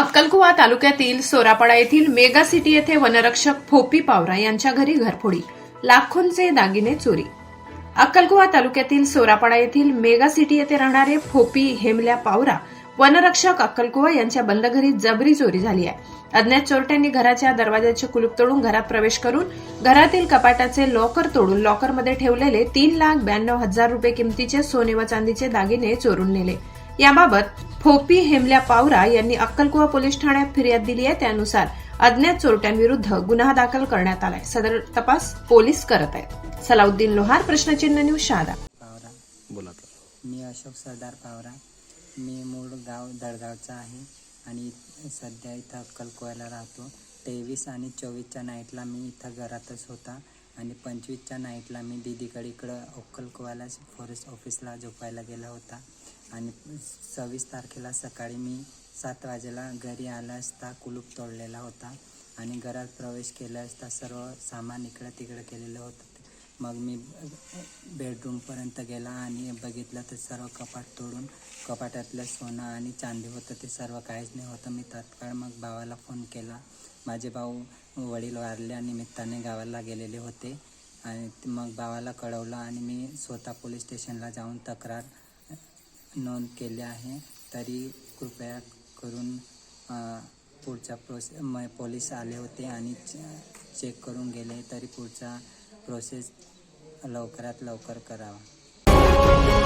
अक्कलकुवा तालुक्यातील सोरापाडा येथील मेगा सिटी येथे वनरक्षक फोपी पावरा यांच्या घरी घरफोडी लाखोंचे दागिने चोरी. अक्कलकुवा तालुक्यातील सोरापाडा येथील मेगा सिटी येथे राहणारे फोपी हेमल्या पावरा वनरक्षक अक्कलकुवा यांच्या बंद घरी जबरी चोरी झाली आहे. अज्ञात चोरट्यांनी घराच्या दरवाजाचे कुलूप तोडून घरात प्रवेश करून घरातील कपाटाचे लॉकर तोडून लॉकरमध्ये ठेवलेले तीन लाख ब्याण्णव हजार रुपये किमतीचे सोने व चांदीचे दागिने चोरून नेले. याबाबत फोपी हेमल्या पावरा यांनी अक्कलकुवा पोलीस ठाण्यात फिर्याद दिली आहे. त्यानुसार अज्ञात चोरट्यांविरुद्ध गुन्हा दाखल करण्यात आलाय. सदर तपास पोलीस करत आहेत. सलाउद्दीन लोहार प्रश्नचिन्ह न्यूज शहादा. पावरा. बोला मी अशोक सरदार पावरा. मी मूळ गाव दडगावचा आहे आणि सध्या इथं अक्कलकोयाला राहतो. तेवीस आणि चोवीसच्या नाईटला मी इथं घरातच होता. आणि पंचवीसच्या नाईटला मी दिदीकडे इकडं अक्कलकोवाला फॉरेस्ट ऑफिसला झोपायला गेला होता. आणि सव्वीस तारखेला सकाळी मी सात वाजेला घरी आला असता कुलूप तोडलेला होता. आणि घरात प्रवेश केला असता सर्व सामान इकडं तिकडं केलेलं होतं. मग मी बेडरूमपर्यंत गेला आणि बघितलं तर सर्व कपाट तोडून कपाटातलं सोनं आणि चांदी होतं ते सर्व काहीच नाही होतं. मी तत्काळ मग भावाला फोन केला. माझे भाऊ वडील वारल्या निमित्ताने गावाला गेलेले होते आणि मग भावाला कळवलं आणि मी स्वतः पोलीस स्टेशनला जाऊन तक्रार नोंद केली आहे. तरी कृपया करून पुढच्या पुढचा प्रोसे म पोलीस आले होते आणि चेक करून गेले. तरी पुढचा प्रोसेस लवकरात लवकर करावा.